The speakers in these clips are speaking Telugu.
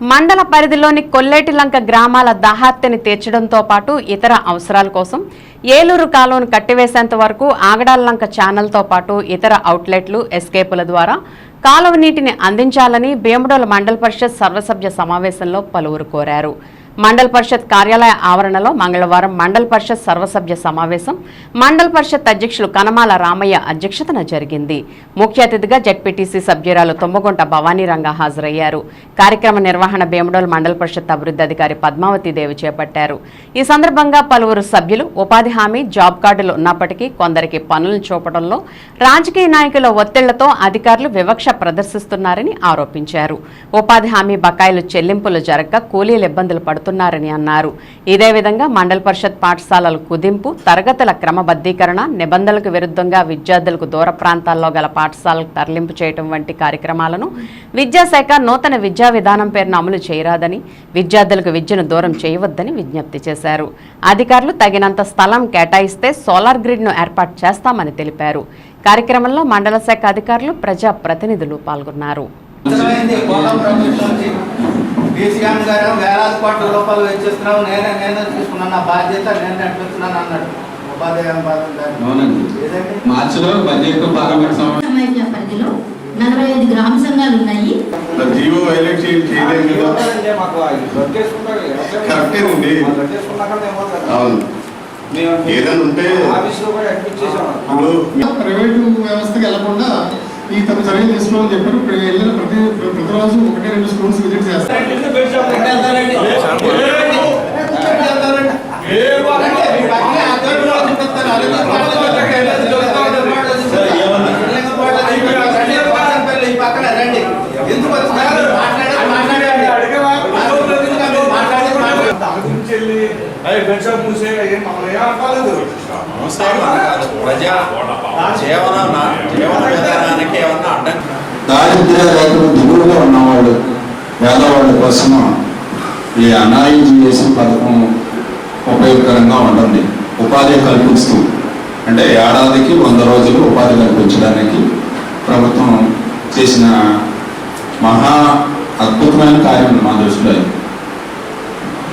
మండల పరిధిలోని కొల్లేటిలంక గ్రామాల దాహార్తిని తీర్చడంతో పాటు ఇతర అవసరాల కోసం ఏలూరు కాలువను కట్టివేసేంత వరకు ఆగడాలంక ఛానల్తో పాటు ఇతర అవుట్లెట్లు ఎస్కేపుల ద్వారా కాలువ నీటిని అందించాలని భీమడోల మండల పరిషత్ సర్వసభ్య సమావేశంలో పలువురు కోరారు. మండల పరిషత్ కార్యాలయ ఆవరణలో మంగళవారం మండల పరిషత్ సర్వసభ్య సమావేశం మండల పరిషత్ అధ్యక్షులు కనమాల రామయ్య అధ్యక్షతన జరిగింది. ముఖ్య అతిథిగా జడ్పీటీసీ సభ్యురాలు తుమ్మగుంట భవానీ రంగా హాజరయ్యారు. కార్యక్రమ నిర్వహణ భీమడోల్ మండల పరిషత్ అభివృద్ధి అధికారి పద్మావతి దేవి చేపట్టారు. ఈ సందర్భంగా పలువురు సభ్యులు ఉపాధి హామీ జాబ్ కార్డులు ఉన్నప్పటికీ కొందరికి పనులను చూపడంలో రాజకీయ నాయకుల ఒత్తిళ్ళతో అధికారులు వివక్ష ప్రదర్శిస్తున్నారని ఆరోపించారు. ఉపాధి హామీ బకాయిలు చెల్లింపులు జరగక కూలీలు ఇబ్బందులు పడుతున్నారని అన్నారు. ఇదే విధంగా మండల పరిషత్ పాఠశాలల కుదింపు తరగతుల క్రమబద్ధీకరణ నిబంధనలకు విరుద్ధంగా విద్యార్థులకు దూర ప్రాంతాల్లో గల పాఠశాలకు తరలింపు చేయడం వంటి కార్యక్రమాలను విద్యాశాఖ నూతన విద్యా విధానం పేరును అమలు చేయరాదని విద్యార్థులకు విద్యను దూరం చేయవద్దని విజ్ఞప్తి చేశారు. అధికారులు తగినంత స్థలం కేటాయిస్తే సోలార్ గ్రిడ్ను ఏర్పాటు చేస్తామని తెలిపారు. కార్యక్రమంలో మండల శాఖ అధికారులు ప్రజా ప్రతినిధులు పాల్గొన్నారు. అర్థమైంది? కోలం ప్రభుత్వానికి బీసీఎం గారు వేలాది కోట్ల రూపాయలు వెచ్చిస్తున్నావు. నేనే నేనే తీసుకున్నాను నా బాధ్యత నేను నడిపిస్తున్నాను అన్నాడు ఉపాధ్యాయ మార్చిలో బడ్జెట్ పార్లమెంట్ సమావేశం సమాఖ్య పరిధిలో నలభై ఐదు గ్రామ సంఘాలు ఉన్నాయి. జీవో వైలేట్ చేయలేదు కదా. కరెక్టేనండి. అవును. ఏదైనా ఉంటే ప్రైవేటు వ్యవస్థకి వెళ్ళకుండా ఈ తమ చర్యలు తీసుకోవాలని చెప్పారు ఇప్పుడు వెళ్ళిన ప్రతి ప్రతిరోజు ఒకటి రెండు స్కూల్స్ విజిట్ దారిద్ర్య రేఖలు దిగువగా ఉన్నవాళ్ళు పేదవాళ్ళ కోసం ఈ అనాయిజీఎస్సీ పథకం ఉపయోగకరంగా ఉంటుంది ఉపాధి కల్పిస్తూ అంటే ఏడాదికి వంద రోజులు ఉపాధి కల్పించడానికి ప్రభుత్వం చేసిన మహా అద్భుతమైన కార్యం మా దృష్టిలో.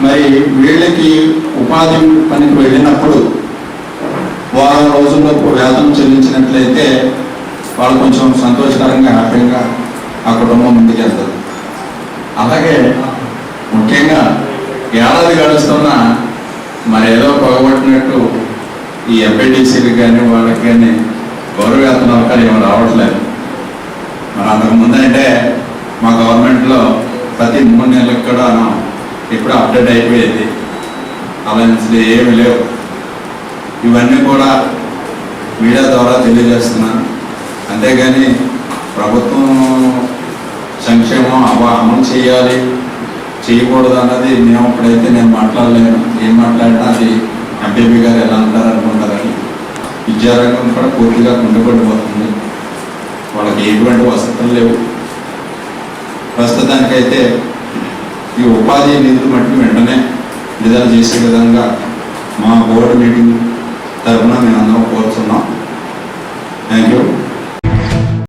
మరి వీళ్ళకి ఉపాధి పనికి వెళ్ళినప్పుడు వారం రోజుల్లోపు వేతనం చెల్లించినట్లయితే వాళ్ళు కొంచెం సంతోషకరంగా హ్యాపీగా ఆ కుటుంబం ముందుకెళ్తారు అలాగే ముఖ్యంగా ఏడాది గడుస్తున్న మరి ఏదో పొగబట్టినట్టు ఈ ఎంపీటీసీలకు కానీ వాళ్ళకి కానీ గౌరవ వేతనాలు కానీ ఏమి రావట్లేదు. మరి అంతకుముందు అంటే మా గవర్నమెంట్లో ప్రతి మూడు నెలలకు కూడా ఇప్పుడు అప్డేట్ అయిపోయేది. అలయన్స్లు ఏమి లేవు. ఇవన్నీ కూడా మీడియా ద్వారా తెలియజేస్తున్నాను అంతేగాని ప్రభుత్వం సంక్షేమం అవ అమలు చేయాలి. చేయకూడదు అన్నది మేము ఇప్పుడైతే నేను మాట్లాడలేను. ఏం మాట్లాడినా అది ఎంపీపీ గారు ఎలా అంటారు అనుకుంటారని. విద్యారంగం కూడా పూర్తిగా కుండపడిపోతుంది వాళ్ళకి ఎటువంటి వసతులు లేవు. ప్రస్తుతానికైతే ఉపాధి నిధులు మట్టి వెంటనే విడుదల చేసే విధంగా మా బోర్డు మీటింగ్ తరఫున మేము అందరం కోరుతున్నాం